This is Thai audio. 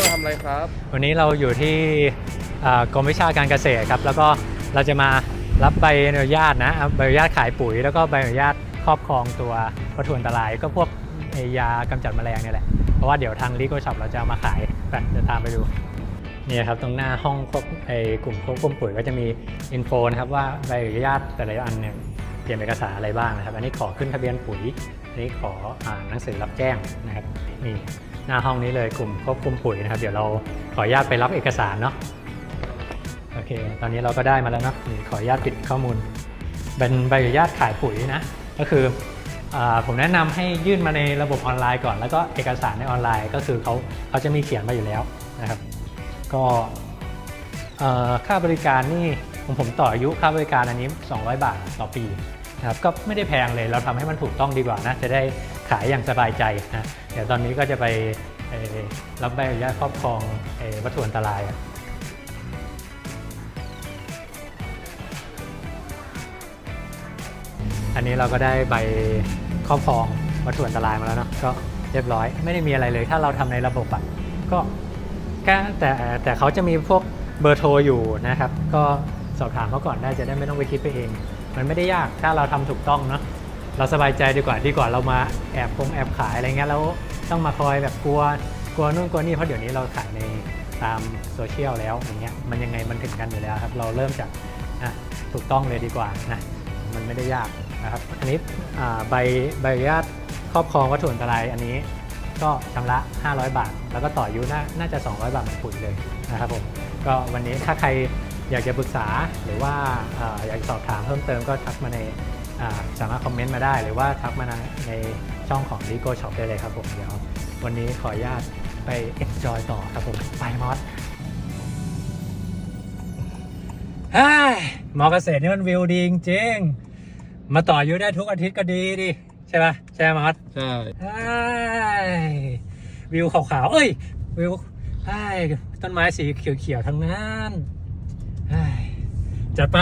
เราทำอะไรครับ วันนี้เราอยู่ที่อ่ากรมวิชาการเกษตรครับแล้วก็เราจะมารับใบอนุญาตนะใบอนุญาตขายปุ๋ย แล้วก็ใบอนุญาตครอบครองตัววัตถุอันตรายก็พวกไอ้ยากำจัดแมลงเนี่ยแหละเพราะว่าเดี๋ยวทางลีโกช็อปเราจะเอามาขายไปเดี๋ยวตามไปดูนี่ครับตรงหน้าห้องควบไอ้กลุ่มควบคุมปุ๋ยก็จะมีอินโฟนะครับว่าใบอนุญาตแต่ละอันเนี่ยเตรียมเอกสารอะไรบ้างนะครับ อันนี้ขอขึ้นทะเบียนปุ๋ยอันนี้ขออ่านหนังสือรับแจ้งนะครับนี่ หน้าห้องนี้เลยกลุ่มควบคุมปุ๋ยนะครับ เดี๋ยวเราขออนุญาตไปรับเอกสารเนาะโอเค ตอนนี้เราก็ได้มาแล้วเนาะขออนุญาตปิดข้อมูลเป็นใบอนุญาตขายปุ๋ยนะก็คืออผมแนะนำให้ยื่นมาในระบบออนไลน์ก่อน แล้วก็เอกสารในออนไลน์ก็คือเขาเขาจะมีเขียนมาอยู่แล้วนะครับ ก็ค่าบริการนี่ผมผมต่ออายุค่าบริการอันนี้ 200 บาทต่อปีนะครับก็ไม่ได้แพงเลยเราทำให้มันถูกต้องดีกว่านะจะได้ ขายอย่างสบายใจนะเดี๋ยวตอนนี้ก็จะไปรับใบอนุญาตครอบครองวัตถุอันตรายอันนี้เราก็ได้ใบครอบครองวัตถุอันตรายมาแล้วเนาะก็เรียบร้อย ไม่ได้มีอะไรเลย ถ้าเราทำในระบบอะก็ก็แต่แต่เขาจะมีพวกเบอร์โทรอยู่นะครับ ก็สอบถามเขาก่อนได้จะได้ไม่ต้องไปคิดไปเอง มันไม่ได้ยากถ้าเราทำถูกต้องเนาะ เราสบายใจดีกว่าดีกว่าเรามาแอบคงแอบขายอะไรเงี้ยแล้วต้องมาคอยแบบกลัวกลัวนู่นกลัวนี่เพราะเดี๋ยวนี้เราขายในตามโซเชียลแล้วอย่างเงี้ยมันยังไงมันถึงกันอยู่แล้วครับ เราเริ่มจากอะถูกต้องเลยดีกว่านะมันไม่ได้ยากนะครับอันนี้ใบใบอนุญาตครอบครองวัตถุอันตรายอันนี้ก็ชำระ 500 บาท แล้วก็ต่ออายุน่าน่าจะ 200 บาทมือนปุ๋ยเลยนะครับผมก็วันนี้ถ้าใครอยากจะปรึกษาหรือว่าออยากสอบถามเพิ่มเติมก็ทักมาใน สามารถคอมเมนต์มาได้หรือว่าทักมาในช่องของ l e g o Shop ได้เลยครับผมเดี๋ยววันนี้ขออนุญาตไป enjoy ต่อครับผมไปมอสมอเกษตรนี่มันวิวดีจริงๆมาต่ออายุได้ทุกอาทิตย์ก็ดีดิใช่ปะใช่มอสใช่ใช่วิวขาวๆ เอ้ย วิวต้นไม้สีเขียวๆทั้งนั้นจัดไป